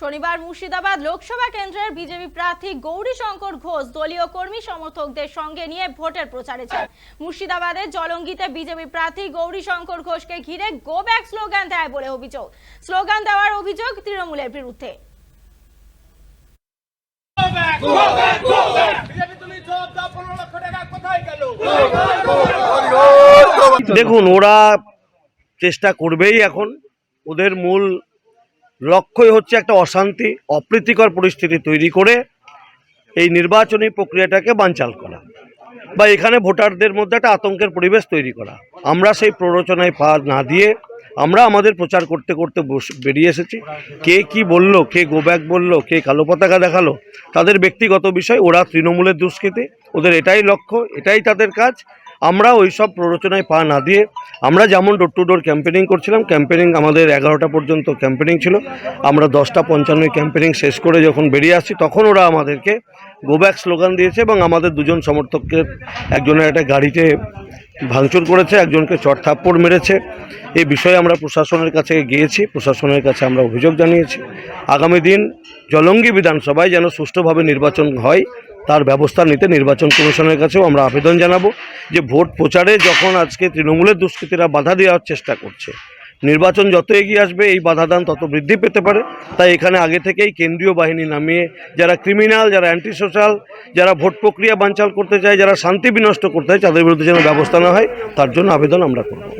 শনিবার মুর্শিদাবাদ লোকসভা কেন্দ্রের বিজেপি প্রার্থী গৌরী শঙ্কর ঘোষ দলীয় কর্মী সমর্থকদের সঙ্গে নিয়ে ভোটের প্রচারে যান মুর্শিদাবাদের জলঙ্গিতে বিজেপি প্রার্থী গৌরী শঙ্কর ঘোষকে ঘিরে গো ব্যাক স্লোগান দেয় বলে অভিযোগ। স্লোগান দেওয়ার অভিযোগ তৃণমূলের বিরুদ্ধে। বিজেপি তুমি জবাব দাও পনেরো লক্ষ টাকা কোথায় গেল? দেখুন ওরা চেষ্টা করবেই এখন। ওদের মূল লক্ষ্যই হচ্ছে একটা অশান্তি, অপ্রীতিকর পরিস্থিতি তৈরি করে এই নির্বাচনী প্রক্রিয়াটাকে বানচাল করা বা এখানে ভোটারদের মধ্যে একটা আতঙ্কের পরিবেশ তৈরি করা। আমরা সেই প্ররোচনায় পা না দিয়ে আমরা আমাদের প্রচার করতে করতে বেরিয়ে এসেছি। কে কি বলল, কে গোব্যাক বলল, কে কালো পতাকা দেখাল, তাদের ব্যক্তিগত বিষয়, ওরা তৃণমূলের দুষ্কৃতি, ওদের এটাই লক্ষ্য, এটাই তাদের কাজ। আমরা ওই সব প্ররোচনায় পা না দিয়ে আমরা যেমন ডোর টু ডোর ক্যাম্পেনিং করছিলাম ক্যাম্পেনিং আমাদের এগারোটা পর্যন্ত ক্যাম্পেনিং ছিল। আমরা দশটা পঞ্চান্ন ক্যাম্পেনিং শেষ করে যখন বেরিয়ে আসছি, তখন ওরা আমাদেরকে গোব্যাক স্লোগান দিয়েছে এবং আমাদের দুজন সমর্থককে একজনের একটা গাড়িতে ভাঙচুর করেছে, একজনকে চট থাপ্পড় মেরেছে। এই বিষয়ে আমরা প্রশাসনের কাছে গিয়েছি, প্রশাসনের কাছে আমরা অভিযোগ জানিয়েছি। আগামী দিন জলঙ্গি বিধানসভায় যেন সুষ্ঠুভাবে নির্বাচন হয় তার ব্যবস্থা নিতে নির্বাচন কমিশনের কাছেও আমরা আবেদন জানাব যে ভোট প্রচারে যখন আজকে তৃণমূলের দুষ্কৃতীরা বাধা দেওয়ার চেষ্টা করছে, নির্বাচন যত এগিয়ে আসবে এই বাধাদান তত বৃদ্ধি পেতে পারে। তাই এখানে আগে থেকেই কেন্দ্রীয় বাহিনী নামিয়ে যারা ক্রিমিনাল, যারা অ্যান্টি সোশ্যাল যারা ভোট প্রক্রিয়া বানচাল করতে চায়, যারা শান্তি বিনষ্ট করতে চায়, তাদের বিরুদ্ধে যেন ব্যবস্থা না হয়, তার জন্য আবেদন আমরা করব।